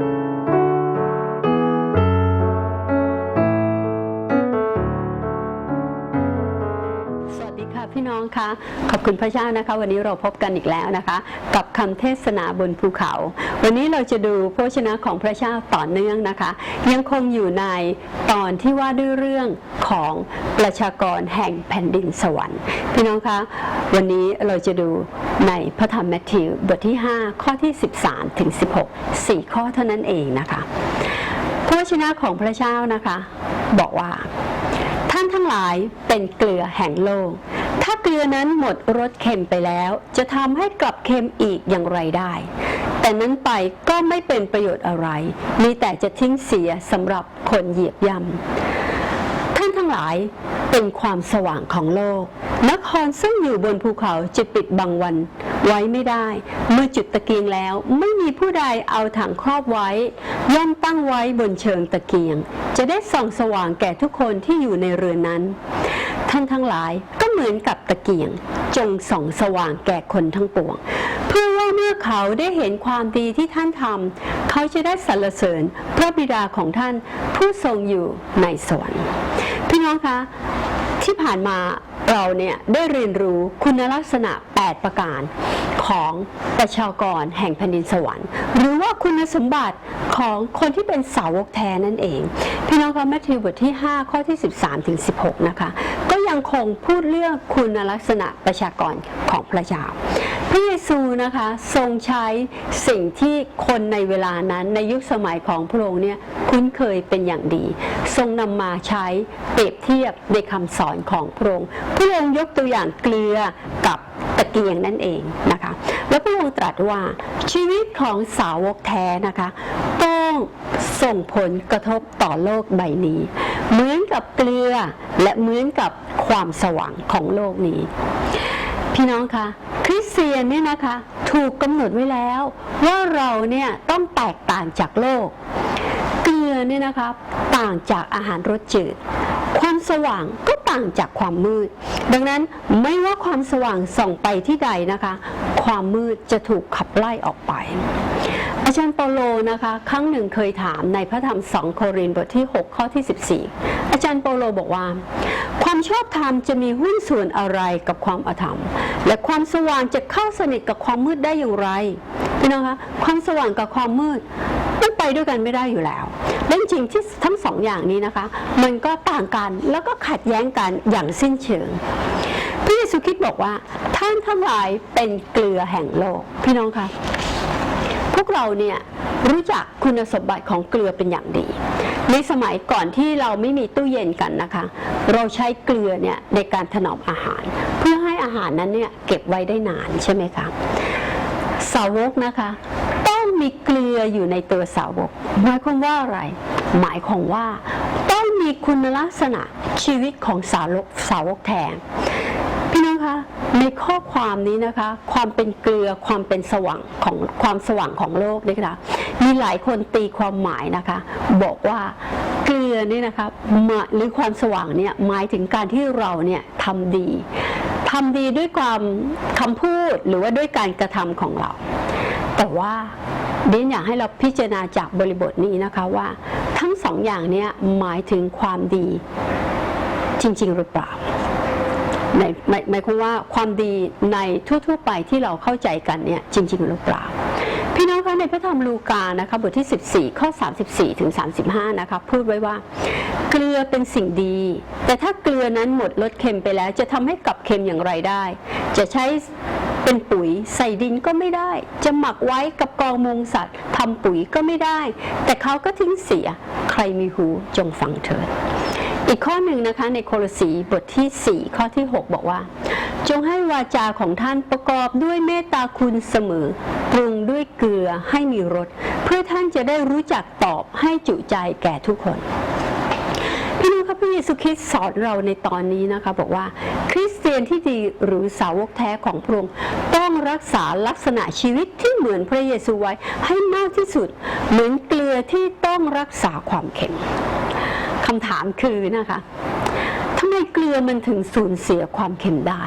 ส พี่น้องคะขอบคุณพระเจ้านะคะ วันนี้เราพบกันอีกแล้วนะคะ กับคำเทศนาบนภูเขา วันนี้เราจะดูพระวจนะของพระเจ้าต่อเนื่องนะคะ ยังคงอยู่ในตอนที่ว่าด้วยเรื่องของประชากรแห่งแผ่นดินสวรรค์ พี่น้องคะวันนี้เราจะดูในพระธรรมแมทธิวบทที่ 5 ข้อที่ 13ถึง16 4 ข้อเท่านั้นเองนะคะพระวจนะของพระเจ้านะคะ บอกว่าท่านทั้งหลายเป็นเกลือแห่งโลก ถ้าเกลือนั้นหมดรสเค็มไปแล้ว จะทำให้กลับเค็มอีกอย่างไรได้ แต่นั้นไปก็ไม่เป็นประโยชน์อะไร มีแต่จะทิ้งเสียสำหรับคนเหยียบย่ำท่านทั้งหลายเป็นความสว่างของโลก นครซึ่งอยู่บนภูเขาจะปิดบังวัน ไว้ไม่ได้ เมื่อจุดตะเกียงแล้วไม่มีผู้ใดเอาถังครอบไว้ ย่อมตั้งไว้บนเชิงตะเกียง จะได้ส่องสว่างแก่ทุกคนที่อยู่ในเรือนนั้น ท่านทั้งหลายก็ เหมือนกับตะเกียง จงส่องสว่างแก่คนทั้งปวง เพื่อว่าเมื่อเขาได้เห็นความดีที่ท่านทำเขาจะได้สรรเสริญพระบิดาของท่านผู้ทรงอยู่ในสวรรค์พี่น้องคะที่ผ่านมาเราเนี่ยได้เรียนรู้คุณลักษณะ 8 ประการของประชากรแห่งแผ่นดินสวรรค์ หรือว่าคุณสมบัติของคนที่เป็นสาวกแท้นั่นเอง พี่น้องคะแมทธิวบทที่ 5 ข้อที่ 13ถึง16 นะคะ ยังคงพูดเรื่องคุณลักษณะประชากรของพระเจ้าพระเยซูนะคะทรงใช้สิ่งที่คนในเวลานั้นในยุคสมัยของพระองค์เนี่ยคุ้นเคยเป็นอย่างดี ทรงนำมาใช้เปรียบเทียบในคำสอนของพระองค์พระองค์ยกตัวอย่างเกลือกับตะเกียงนั่นเองนะคะ แล้วพระองค์ตรัสว่าชีวิตของสาวกแท้นะคะต้องส่งผลกระทบต่อโลกใบนี้ เหมือนกับเกลือและเหมือนกับ ความสว่างของโลกนี้ พี่น้องคะคริสเตียนเนี่ยนะคะถูกกำหนดไว้แล้วว่าเราเนี่ยต้องแตกต่างจากโลก เกลือเนี่ยนะคะต่างจากอาหารรสจืด ความสว่างก็ต่างจากความมืด ดังนั้นไม่ว่าความสว่างส่องไปที่ใดนะคะ ความมืดจะถูกขับไล่ออกไป อาจารย์เปโลนะคะครั้งหนึ่งเคยถามในพระธรรมสองโครินธ์บทที่ 6 ข้อที่ 14 อาจารย์เปโลบอกว่า ความชอบธรรมจะมีหุ้นส่วนอะไรกับความอธรรม และความสว่างจะเข้าสนิทกับความมืดได้อย่างไรพี่น้องคะความสว่างกับความมืดมันไปด้วยกันไม่ได้อยู่แล้วและจริงที่ทั้งสองอย่างนี้นะคะ มันก็ต่างกันแล้วก็ขัดแย้งกันอย่างสิ้นเชิงพระเยซูคริสต์บอกว่าท่านทั้งหลายเป็นเกลือแห่งโลก พี่น้องคะ วกเราเนี่ยรู้จักคุณสมบัติของเกลือเป็นอย่างดี ในสมัยก่อนที่เราไม่มีตู้เย็นกันนะคะ เราใช้เกลือเนี่ยในการถนอมอาหาร เพื่อให้อาหารนั้นเนี่ยเก็บไว้ได้นานใช่ไหมคะสาวกนะคะ ต้องมีเกลืออยู่ในตัวสาวก หมายความว่าอะไร หมายความว่าต้องมีคุณลักษณะชีวิตของสาวกสาวกแทนพี่น้องคะ ในข้อความนี้นะคะ ความเป็นเกลือความเป็นสว่างของความสว่างของโลกนี่ค่ะมีหลายคนตีความหมายนะคะ บอกว่าเกลือนี่นะคะมาหรือความสว่างเนี่ยหมายถึงการที่เราเนี่ยทำดีทำดีด้วยความคำพูดหรือว่าด้วยการกระทำของเรา แต่ว่าเดนอยากให้เราพิจารณาจากบริบทนี้นะคะว่า ทั้งสองอย่างเนี้หมายถึงความดีจริง ๆ หรือเปล่า ในหมายหมายความว่าความดีในทั่วๆไปที่เราเข้าใจกันเนี่ยจริง ๆ หรือเปล่า พี่น้องคะในพระธรรมลูกานะคะบทที่ 14 ข้อ 34ถึง35 นะคะ พูดไว้ว่า เกลือเป็นสิ่งดี แต่ถ้าเกลือนั้นหมดรสเค็มไปแล้ว จะทำให้กลับเค็มอย่างไรได้ จะใช้เป็นปุ๋ยใส่ดินก็ไม่ได้ จะหมักไว้กับกองมูลสัตว์ทำปุ๋ยก็ไม่ได้ แต่เขาก็ทิ้งเสีย ใครมีหูจงฟังเถิด อีกข้อหนึ่งนะคะในโคลสีบทที่ 4 ข้อที่ 6 บอกว่า จงให้วาจาของท่านประกอบด้วยเมตตาคุณเสมอปรุงด้วยเกลือให้มีรสเพื่อท่านจะได้รู้จักตอบให้จุใจแก่ทุกคนพี่น้องครับพระเยซูคริสต์สอนเราในตอนนี้นะคะ บอกว่า คริสเตียนที่ดีหรือสาวกแท้ของพระองค์ต้องรักษาลักษณะชีวิตที่เหมือนพระเยซูไว้ให้มากที่สุด เหมือนเกลือที่ต้องรักษาความเค็ม คำถามคือนะคะทำไมเกลือมันถึงสูญเสียความเค็มได้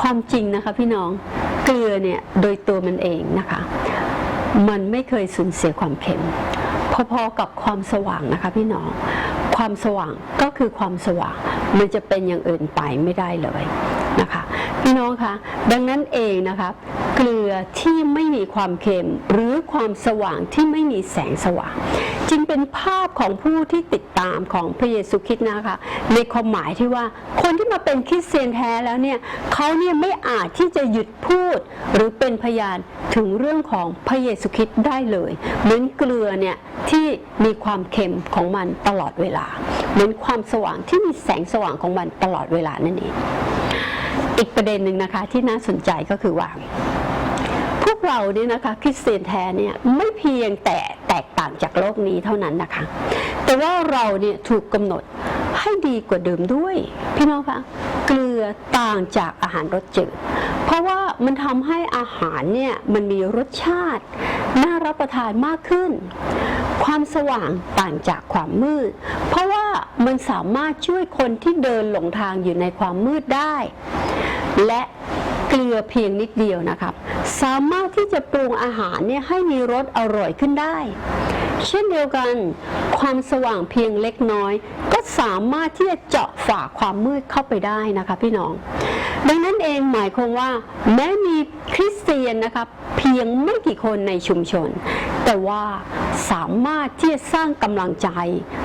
ความจริงนะคะพี่น้องเกลือเนี่ยโดยตัวมันเองนะคะ มันไม่เคยสูญเสียความเค็มพอๆกับความสว่างนะคะพี่น้อง ความสว่างก็คือความสว่าง มันจะเป็นอย่างอื่นไปไม่ได้เลยนะคะ พี่น้องคะดังนั้นเองนะคะเกลือที่ไม่มีความเค็มหรือความสว่างที่ไม่มีแสงสว่าง จึงเป็นภาพของผู้ที่ติดตามของพระเยซูคริสต์นะคะ ในความหมายที่ว่าคนที่มาเป็นคริสเตียนแท้แล้วเนี่ยเขาเนี่ยไม่อาจที่จะหยุดพูดหรือเป็นพยานถึงเรื่องของพระเยซูคริสต์ได้เลย เหมือนเกลือเนี่ยที่มีความเค็มของมันตลอดเวลา เหมือนความสว่างที่มีแสงสว่างของมันตลอดเวลานั่นเอง อีกประเด็นหนึ่งนะคะที่น่าสนใจก็คือว่าพวกเราเนี่ยนะคะคริสเตียนแท้เนี่ยไม่เพียงแต่แตกต่างจากโลกนี้เท่านั้นนะคะ แต่ว่าเราเนี่ยถูกกำหนดให้ดีกว่าเดิมด้วย พี่น้องคะเกลือต่างจากอาหารรสจืดเพราะว่ามันทำให้อาหารเนี่ยมันมีรสชาติ น่ารับประทานมากขึ้น ความสว่างต่างจากความมืด เพราะว่ามันสามารถช่วยคนที่เดินหลงทางอยู่ในความมืดได้ และเกลือเพียงนิดเดียวนะครับ สามารถที่จะปรุงอาหารเนี่ยให้มีรสอร่อยขึ้นได้ เช่นเดียวกัน ความสว่างเพียงเล็กน้อย ก็สามารถที่จะเจาะฝ่าความมืดเข้าไปได้นะคะพี่น้อง ดังนั้นเองหมายความว่า แม้มีคริสเตียนนะครับเพียงไม่กี่คนในชุมชน แต่ว่าสามารถที่จะสร้างกำลังใจ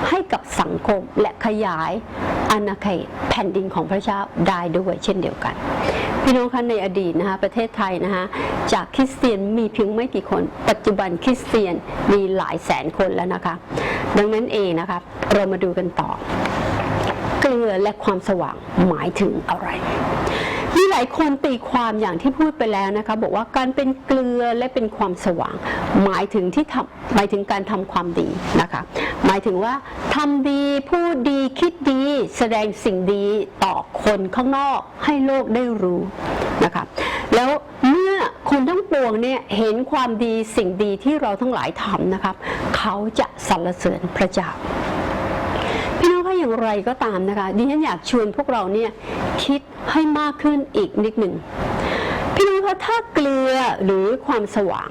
ให้กับสังคมและขยาย อาณาเขตแผ่นดินของพระเจ้าได้ด้วยเช่นเดียวกัน พี่น้องคะในอดีตนะคะประเทศไทยนะคะจากคริสเตียนมีเพียงไม่กี่คน ปัจจุบันคริสเตียนมีหลายแสนคนแล้วนะคะ ดังนั้นเองนะคะเรามาดูกันต่อ เกลือและความสว่างหมายถึงอะไร มีหลายคนตีความอย่างที่พูดไปแล้วนะคะบอกว่าการเป็นเกลือและเป็นความสว่าง หมายถึงที่ทำหมายถึงการทำความดีนะคะ หมายถึงว่าทำดีพูดดีคิดดีแสดงสิ่งดีต่อคนข้างนอกให้โลกได้รู้นะคะแล้วเมื่อคนทั้งปวงเนี่ยเห็นความดีสิ่งดีที่เราทั้งหลายทำนะครับ เขาจะสรรเสริญพระเจ้า อย่างไรก็ตามนะคะดิฉันอยากชวนพวกเราเนี่ยคิดให้มากขึ้นอีกนิดหนึ่งพี่น้องคะถ้าเกลือหรือความสว่าง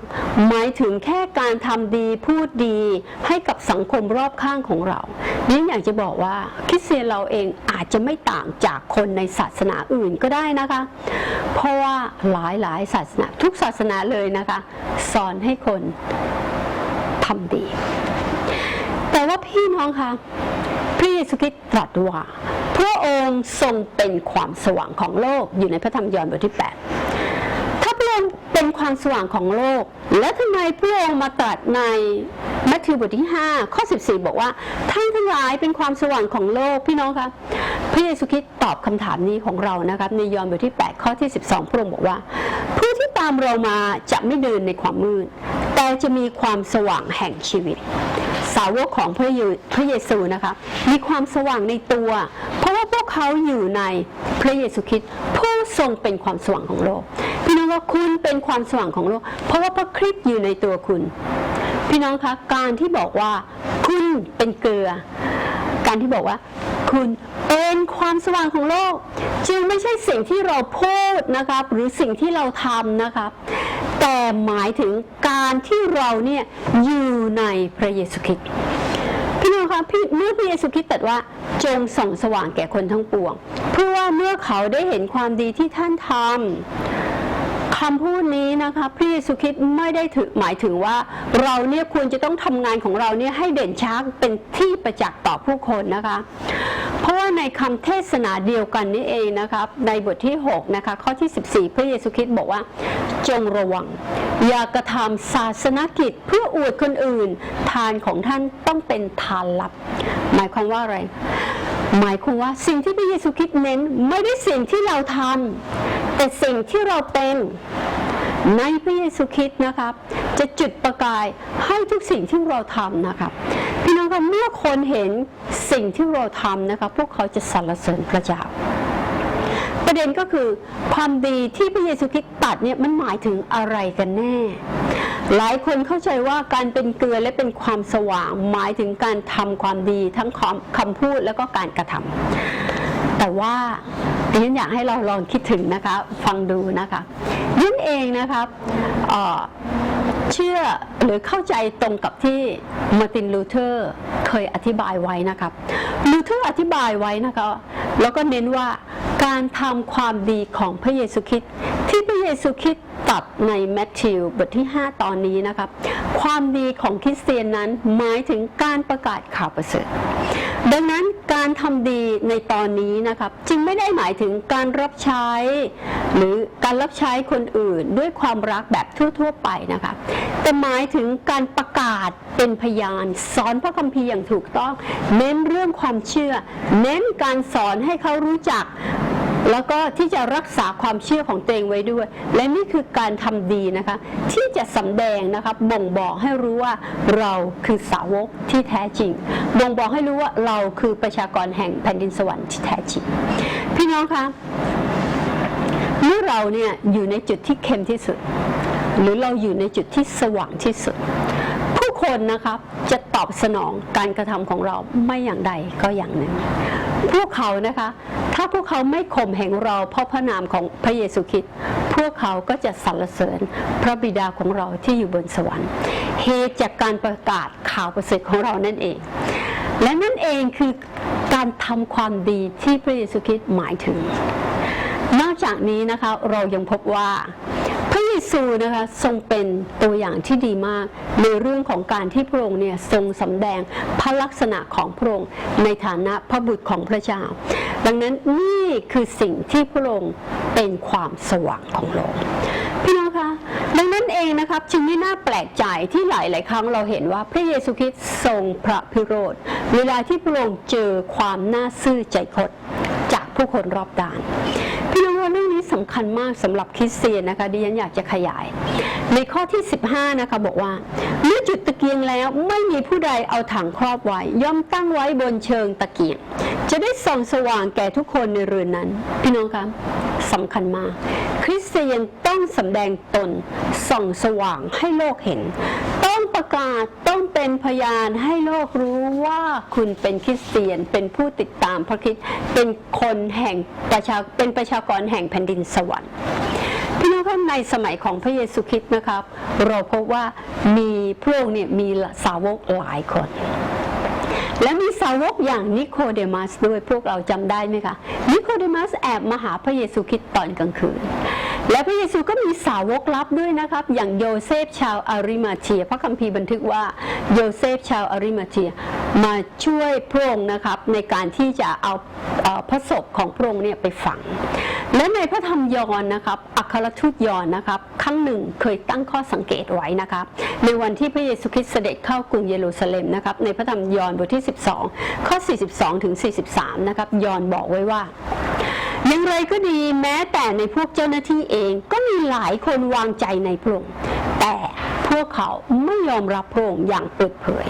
หมายถึงแค่การทำดีพูดดีให้กับสังคมรอบข้างของเราดิฉันอยากจะบอกว่าคริสเตียนเราเองอาจจะไม่ต่างจากคนในศาสนาอื่นก็ได้นะคะ เพราะว่าหลายหลายศาสนาทุกศาสนาเลยนะคะ สอนให้คนทำดี แต่ว่าพี่น้องคะ พระเยซูคริสต์ตรัสว่าพระองค์ทรงเป็นความสว่างของโลกอยู่ในพระธรรมยอห์นบทที่ 8 ถ้าพระองค์เป็นความสว่างของโลก แล้วทำไมพระองค์มาตรัสในมัทธิวบทที่ 5 ข้อ 14 บอกว่าท่านทั้งหลายเป็นความสว่างของโลกพี่น้องคะพระเยซูคริสต์ตอบคำถามนี้ของเรานะครับในยอห์นบทที่ 8 ข้อที่ 12 พระองค์บอกว่า ผู้ที่ตามเรามาจะไม่เดินในความมืด แต่จะมีความสว่างแห่งชีวิต สาวกของพระเยพระเยซูนะคะ มีความสว่างในตัว เพราะว่าพวกเขาอยู่ในพระเยซูคริสต์ผู้ทรงเป็นความสว่างของโลก พี่น้องว่าคุณเป็นความสว่างของโลก เพราะว่าพระคริสต์อยู่ในตัวคุณ พี่น้องคะการที่บอกว่าคุณเป็นเกลือ การที่บอกว่าคุณเป็นความสว่างของโลก จึงไม่ใช่สิ่งที่เราพูดนะครับ หรือสิ่งที่เราทำนะครับ แต่หมายถึงการที่เราเนี่ยอยู่ในพระเยซูคริสต์พี่น้องคะพี่เมื่อพระเยซูคริสต์ตรัสว่าจงส่องสว่างแก่คนทั้งปวง เพื่อว่าเมื่อเขาได้เห็นความดีที่ท่านทำคำพูดนี้นะคะพระเยซูคริสต์ไม่ได้ถือหมายถึงว่าเราเนี่ยควรจะต้องทำงานของเราเนี่ยให้เด่นชัดเป็นที่ประจักษ์ต่อผู้คนนะคะ เพราะว่าในคำเทศนาเดียวกันนี่เองนะครับในบทที่6นะคะข้อที่ 14 พระเยซูคริสต์บอกว่า จงระวัง อย่ากระทำศาสนกิจเพื่ออวดคนอื่น ทานของท่านต้องเป็นทานลับ หมายความว่าอะไร หมายความว่าสิ่งที่พระเยซูคริสต์เน้นไม่ได้สิ่งที่เราทำแต่สิ่งที่เราเป็นในพระเยซูคริสต์นะครับ จะจุดประกายให้ทุกสิ่งที่เราทำนะครับ น้องครับเมื่อคนเห็นสิ่งที่เราทำนะครับพวกเขาจะสรรเสริญพระเจ้า ประเด็นก็คือความดีที่พระเยซูคริสต์ตัดเนี่ยมันหมายถึงอะไรกันแน่ หลายคนเข้าใจว่าการเป็นเกลือและเป็นความสว่าง หมายถึงการทำความดีทั้งคำพูดแล้วก็การกระทำแต่ว่าดิฉันอยากให้เราลองคิดถึงนะคะ ฟังดูนะคะยิ่งเองนะครับ เชื่อหรือเข้าใจตรงกับที่มาร์ตินลูเทอร์เคยอธิบายไว้นะครับลูเทอร์อธิบายไว้นะคะแล้วก็เน้นว่าการทำความดีของพระเยซูคริสต์ที่พระเยซูคริสต์ตรัดในแมทธิวบทที่ 5 ตอนนี้นะครับ ความดีของคริสเตียนนั้นหมายถึงการประกาศข่าวประเสริฐ ดังนั้นการทำดีในตอนนี้นะครับจึงไม่ได้หมายถึงการรับใช้ หรือการรับใช้คนอื่นด้วยความรักแบบทั่ว ๆ ไปนะคะแต่หมายถึงการประกาศเป็นพยาน สอนพระคัมภีร์อย่างถูกต้อง เน้นเรื่องความเชื่อ เน้นการสอนให้เขารู้จัก แล้วก็ที่จะรักษาความเชื่อของตัวเองไว้ด้วย และนี่คือการทำดีนะคะ ที่จะสำแดงนะครับบ่งบอกให้รู้ว่าเราคือสาวกที่แท้จริง บ่งบอกให้รู้ว่าเราคือประชากรแห่งแผ่นดินสวรรค์ที่แท้จริง พี่น้องคะเมื่อเราเนี่ยอยู่ในจุดที่เข้มที่สุด หรือเราอยู่ในจุดที่สว่างที่สุด คนนะครับจะตอบสนองการกระทำของเราไม่อย่างใดก็อย่างหนึ่ง พวกเขานะคะ ถ้าพวกเขาไม่ข่มเหงเราเพราะพระนามของพระเยซูคริสต์พวกเขาก็จะสรรเสริญพระบิดาของเราที่อยู่บนสวรรค์เหตุจากการประกาศข่าวประเสริฐของเรานั่นเอง และนั่นเองคือการทำความดีที่พระเยซูคริสต์หมายถึง นอกจากนี้นะคะเรายังพบว่า ยซูนะคะทรงเป็นตัวอย่างที่ดีมาก ในเรื่องของการที่พระองค์เนี่ยทรงสำแดงพระลักษณะของพระองค์ในฐานะพระบุตรของพระเจ้า ดังนั้นนี่คือสิ่งที่พระองค์เป็นความสว่างของโลกพี่น้องคะดังนั้นเองนะครับจึงไม่น่าแปลกใจที่หลาย ๆ ครั้งเราเห็นว่าพระเยซูคริสต์ทรงพระพิโรธเวลาที่พระองค์เจอความน่าซื่อใจคดจากผู้คนรอบด้านำคัญมากสำหรับคริสเตียนนะคะดิฉันอยากจะขยาย ในข้อที่ 15 นะคะบอกว่า เมื่อจุดตะเกียงแล้วไม่มีผู้ใดเอาถังครอบไว้ ย่อมตั้งไว้บนเชิงตะเกียง จะได้ส่องสว่างแก่ทุกคนในเรือนนั้น พี่น้องคะ สำคัญมาก คริสเตียนต้องสำแดงตนส่องสว่างให้โลกเห็น ต้องประกาศต้องเป็นพยานให้โลกรู้ว่าคุณเป็นคริสเตียนเป็นผู้ติดตามพระคริสต์เป็นคนแห่งประชาเป็นประชากรแห่งแผ่นดินสวรรค์พี่น้องครับในสมัยของพระเยซูคริสต์นะครับ เราพบว่ามีพระองค์เนี่ยมีสาวกหลายคน และมีสาวกอย่างนิโคเดมัสด้วยพวกเราจำได้ไหมคะนิโคเดมัสแอบมาหาพระเยซูคริสต์ตอนกลางคืน และพระเยซูก็มีสาวกลับด้วยนะครับ อย่างโยเซฟชาวอาริมาเทีย พระคัมภีร์บันทึกว่าโยเซฟชาวอาริมาเทีย มาช่วยพระองค์นะครับในการที่จะเอาเอ่อพระศพของพระองค์เนี่ยไปฝัง และในพระธรรมยอห์นนะครับอัครทูตยอห์นนะครับครั้งหนึ่งเคยตั้งข้อสังเกตไว้นะครับในวันที่พระเยซูคริสต์เสด็จเข้ากรุงเยรูซาเล็มนะครับในพระธรรมยอห์นบทที่ 12 ข้อ 42ถึง43นะครับยอห์นบอกไว้ว่า อย่างไรก็ดีแม้แต่ในพวกเจ้าหน้าที่เองก็มีหลายคนวางใจในพระองค์แต่พวกเขาไม่ยอมรับพระองค์อย่างเปิดเผย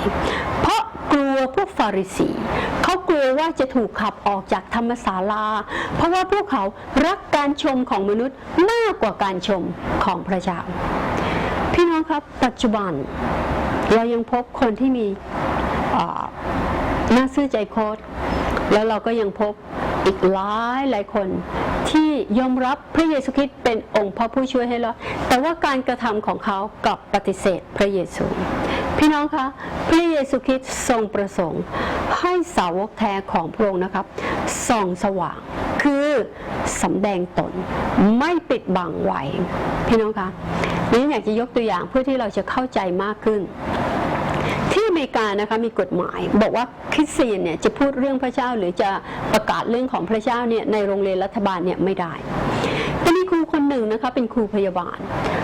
เพราะกลัวพวกฟาริสีเขากลัวว่าจะถูกขับออกจากธรรมศาลา เพราะว่าพวกเขารักการชมของมนุษย์มากกว่าการชมของพระเจ้าพี่น้องครับปัจจุบัน เรายังพบคนที่มีอ่าน่าซื่อใจโคตรแล้วเราก็ยังพบ อีกหลายหลายคนที่ยอมรับพระเยซูคริสต์เป็นองค์พระผู้ช่วยให้เราแต่ว่าการกระทำของเขากลับปฏิเสธพระเยซู พี่น้องคะพระเยซูคริสต์ทรงประสงค์ ให้สาวกแท้ของพระองค์นะครับส่องสว่างคือสำแดงตนไม่ปิดบังไว้พี่น้องคะนี่อยากจะยกตัวอย่างเพื่อที่เราจะเข้าใจมากขึ้น ที่อเมริกานะคะมีกฎหมาย บอกว่าคริสเตียนเนี่ยจะพูดเรื่องพระเจ้าหรือจะประกาศเรื่องของพระเจ้าเนี่ยในโรงเรียนรัฐบาลเนี่ยไม่ได้แต่มีครูคนหนึ่งนะคะเป็นครูพยาบาล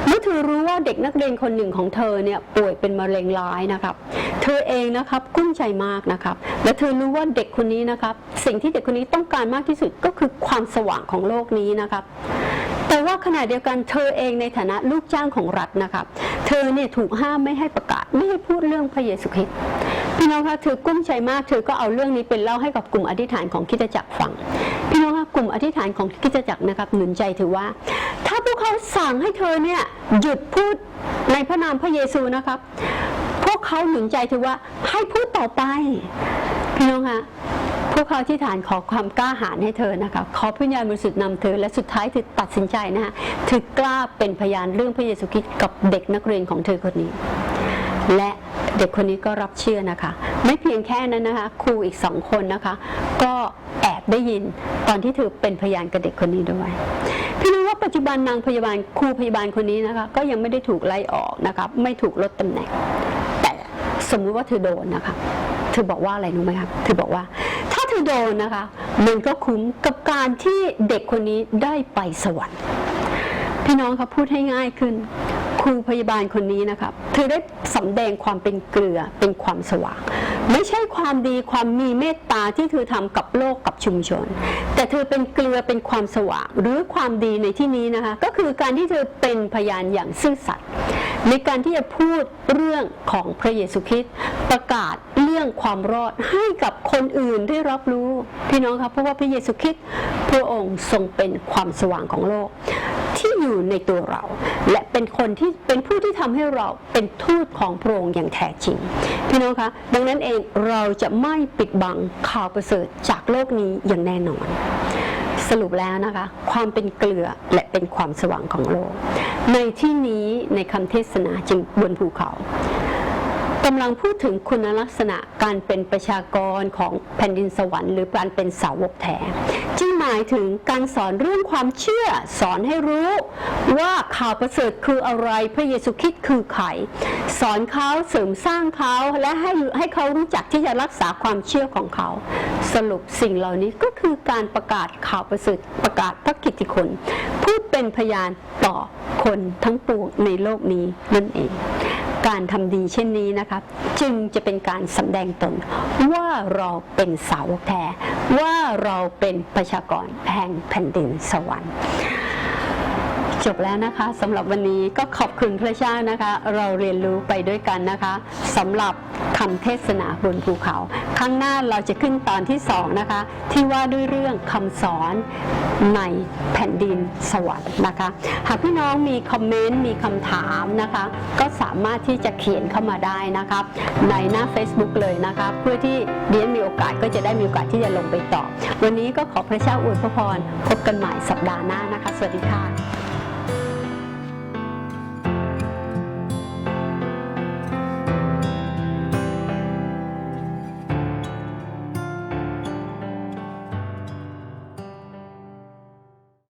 เมื่อเธอรู้ว่าเด็กนักเรียนคนหนึ่งของเธอเนี่ยป่วยเป็นมะเร็งร้ายนะครับ เธอเองนะครับกุ้มใจมากนะครับ และเธอรู้ว่าเด็กคนนี้นะครับ สิ่งที่เด็กคนนี้ต้องการมากที่สุดก็คือความสว่างของโลกนี้นะครับ ขณะเดียวกันเธอเองในฐานะลูกจ้างของรัฐนะครับเธอเนี่ยถูกห้ามไม่ให้ประกาศไม่ให้พูดเรื่องพระเยซูคริสต์พี่น้องคะเธอกุ้มใจมากเธอก็เอาเรื่องนี้เป็นเล่าให้กับกลุ่มอธิษฐานของคิดจักรฟังพี่น้องคะกลุ่มอธิษฐานของคิดจักรนะครับหนุนใจถือว่า ถ้าพวกเขาสั่งให้เธอเนี่ยหยุดพูดในพระนามพระเยซูนะครับ พวกเขาหนุนใจถือว่าให้พูดต่อไปพี่น้องคะ วกเขาที่ฐานขอความกล้าหาญให้เธอนะคะขอพระญาณบริสุทธิ์นำเธอ และสุดท้ายเธอตัดสินใจนะคะเธอกล้าเป็นพยานเรื่องพระเยซูคริสต์กับเด็กนักเรียนของเธอคนนี้ และเด็กคนนี้ก็รับเชื่อนะคะ ไม่เพียงแค่นั้นนะคะ ครูอีกสองคนนะคะ ก็แอบได้ยินตอนที่เธอเป็นพยานกับเด็กคนนี้ด้วยพี่รู้ว่าปัจจุบันนางพยาบาลครูพยาบาลคนนี้นะคะ ก็ยังไม่ได้ถูกไล่ออกนะคะไม่ถูกลดตำแหน่ง แต่สมมุติว่าเธอโดนนะคะเธอบอกว่าอะไรรู้ไหมครับเธอบอกว่า เธอโดนนะคะ มันก็คุ้มกับการที่เด็กคนนี้ได้ไปสวรรค์ พี่น้องครับพูดให้ง่ายขึ้น ครูพยาบาลคนนี้นะครับ เธอได้สำแดงความเป็นเกลือเป็นความสว่าง ไม่ใช่ความดีความมีเมตตาที่เธอทำกับโลกกับชุมชน แต่เธอเป็นเกลือเป็นความสว่าง หรือความดีในที่นี้นะคะ ก็คือการที่เธอเป็นพยานอย่างซื่อสัตย์ในการที่จะพูดเรื่องของพระเยซูคริสต์ประกาศ รื่องความรอดให้กับคนอื่นได้รับรู้พี่น้องครับเพราะว่าพระเยซูคริสต์พระองค์ทรงเป็นความสว่างของโลก ที่อยู่ในตัวเรา และเป็นคนที่เป็นผู้ที่ทำให้เราเป็นทูตของพระองค์อย่างแท้จริง พี่น้องคะดังนั้นเองเราจะไม่ปิดบังข่าวประเสริฐจากโลกนี้อย่างแน่นอนสรุปแล้วนะคะความเป็นเกลือและเป็นความสว่างของโลก ในที่นี้ในคำเทศนาจึงบนภูเขา กำลังพูดถึงคุณลักษณะการเป็นประชากรของแผ่นดินสวรรค์หรือการเป็นสาวกแท้จึงหมายถึงการสอนเรื่องความเชื่อ สอนให้รู้ว่าข่าวประเสริฐคืออะไรพระเยซูคริสต์คือใครสอนเขาเสริมสร้างเขาและให้ให้เขารู้จักที่จะรักษาความเชื่อของเขา สรุปสิ่งเหล่านี้ก็คือการประกาศข่าวประเสริฐประกาศพระกิตติคุณผู้เป็นพยานต่อคนทั้งปวงในโลกนี้นั่นเอง การทำดีเช่นนี้นะคะจึงจะเป็นการสำแดงตนว่าเราเป็นสาวกแท้ว่าเราเป็นประชากรแห่งแผ่นดินสวรรค์ จบแล้วนะคะสำหรับวันนี้ก็ขอบคุณพระเจ้านะคะ เราเรียนรู้ไปด้วยกันนะคะสำหรับคำเทศนาบนภูเขา ข้างหน้าเราจะขึ้นตอนที่สองนะคะ ที่ว่าด้วยเรื่องคำสอนในแผ่นดินสวรรค์นะคะ หากพี่น้องมีคอมเมนต์มีคำถามนะคะ ก็สามารถที่จะเขียนเข้ามาได้นะครับ ในหน้า Facebook เลยนะคะ เพื่อที่เดียนมีโอกาสก็จะได้มีโอกาสที่จะลงไปตอบ วันนี้ก็ขอพระเจ้าอวยพระพรพบกันใหม่สัปดาห์หน้านะคะ สวัสดีค่ะ